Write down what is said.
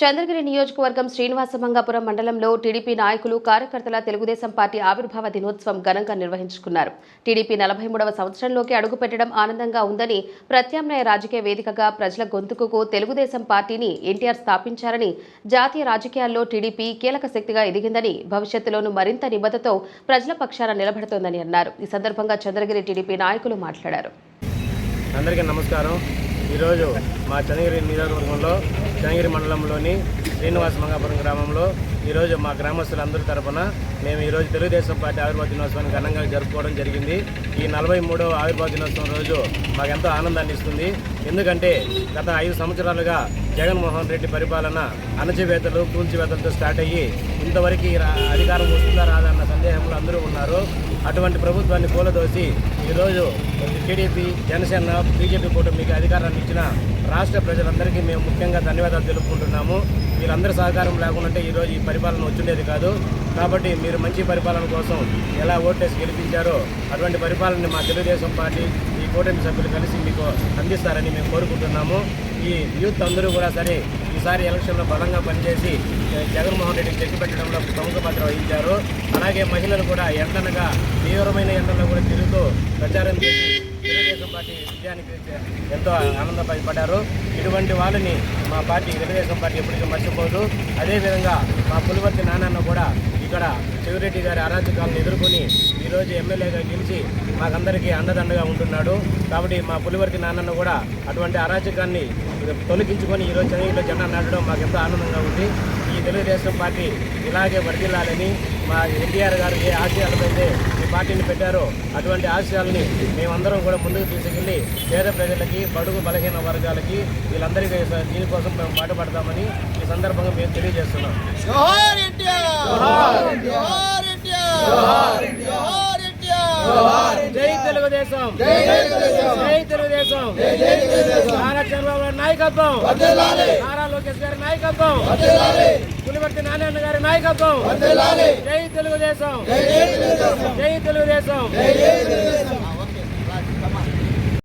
చంద్రగిరి నియోజకవర్గం శ్రీనివాసమంగాపురం మండలంలో టీడీపీ నాయకులు కార్యకర్తల తెలుగుదేశం పార్టీ ఆవిర్భావ దినోత్సవం ఘనంగా నిర్వహించుకున్నారు. టీడీపీ నలభై మూడవ సంవత్సరంలోకి అడుగుపెట్టడం ఆనందంగా ఉందని ప్రత్యామ్నాయ రాజకీయ వేదికగా ప్రజల గొంతుకు తెలుగుదేశం పార్టీని ఎన్టీఆర్ స్థాపించారని జాతీయ రాజకీయాల్లో టీడీపీ కీలక శక్తిగా ఎదిగిందని భవిష్యత్తులోనూ మరింత నిబద్ధతో ప్రజల పక్షాన నిలబడుతోందని అన్నారు. ఈ సందర్భంగా చంద్రగిరి టీడీపీ నాయకులు మాట్లాడారు. అందరికీ నమస్కారం. ఈరోజు మా చంద్రగిరి నియోజకవర్గంలో చంద్రగిరి మండలంలోని శ్రీనివాస మంగాపురం గ్రామంలో ఈరోజు మా గ్రామస్తులందరి తరపున మేము ఈరోజు తెలుగుదేశం పార్టీ ఆవిర్భావ దినోత్సవాన్ని ఘనంగా జరుపుకోవడం జరిగింది. ఈ నలభై మూడవ ఆవిర్భావ దినోత్సవం రోజు మాకెంతో ఆనందాన్ని ఇస్తుంది. ఎందుకంటే గత ఐదు సంవత్సరాలుగా జగన్మోహన్ రెడ్డి పరిపాలన అణచివేతలు కూల్చివేతలతో స్టార్ట్ అయ్యి ఇంతవరకు ఈ రా- అధికారం వస్తుందా రాదా అన్న సందేహంలో అందరూ ఉన్నారు. అటువంటి ప్రభుత్వాన్ని కూలదోసి ఈరోజు టీడీపీ జనసేన బీజేపీ కూటమికి అధికారాన్ని ఇచ్చిన రాష్ట్ర ప్రజలందరికీ మేము ముఖ్యంగా ధన్యవాదాలు తెలుపుకుంటున్నాము. వీరందరి సహకారం లేకుండా ఈరోజు ఈ పరిపాలన వచ్చిండేది కాదు. కాబట్టి మీరు మంచి పరిపాలన కోసం ఎలా ఓటేసి గెలిపించారో అటువంటి పరిపాలనని మా తెలుగుదేశం పార్టీ ఈ కూటమి సభ్యులు కలిసి మీకు అందిస్తారని మేము కోరుకుంటున్నాము. ఈ యూత్ అందరూ కూడా సరే ఈసారి ఎలక్షన్లో బలంగా పనిచేసి జగన్మోహన్ రెడ్డికి చెట్టు పెట్టడంలో ప్రముఖ పాత్ర వహించారు. అలాగే మహిళలు కూడా ఎండనగా తీవ్రమైన ఎండల్లో కూడా తిరుగుతూ ప్రచారం చేసి తెలుగుదేశం పార్టీ విజయానికి ఎంతో ఆనందపడ్డారు ఇటువంటి వాళ్ళని మా పార్టీ తెలుగుదేశం పార్టీ ఎప్పటికీ మర్చిపోదు. అదేవిధంగా మా పులివర్తి నాన్నను కూడా ఇక్కడ శివరెడ్డి గారి అరాచకాలను ఎదుర్కొని ఈరోజు ఎమ్మెల్యేగా గెలిచి మాకందరికీ అండదండగా ఉంటున్నాడు. కాబట్టి మా పులివర్తి నాన్నను కూడా అటువంటి అరాచకాన్ని తొలగించుకొని ఈరోజు చెన్నైలో జెండా నాటడం మాకు ఎంతో ఆనందంగా ఉంది. ఈ తెలుగుదేశం పార్టీ ఇలాగే వర్ధిల్లాలని మా ఎన్టీఆర్ గారు ఏ ఆశయాలపైతే ఈ పార్టీని పెట్టారో అటువంటి ఆశయాలని మేమందరం కూడా ముందుకు తీసుకెళ్ళి పేద ప్రజలకి బడుగు బలహీన వర్గాలకి వీళ్ళందరికీ దీనికోసం మేము పాటుపడతామని ఈ సందర్భంగా మేము తెలియజేస్తున్నాం జోహార్ ఎన్టీఆర్ జోహార్ జోహార్ ఎన్టీఆర్ జోహార్ జోహార్ ఎన్టీఆర్ జై తెలుగుదేశం. జై తెలుగుదేశం. నారా చంద్రబాబు నాయకత్వం. నారా లోకేష్ గారి నాయకత్వం. పులివర్తి నారాయణ గారి నాయకత్వం. జై తెలుగుదేశం. జై తెలుగుదేశం.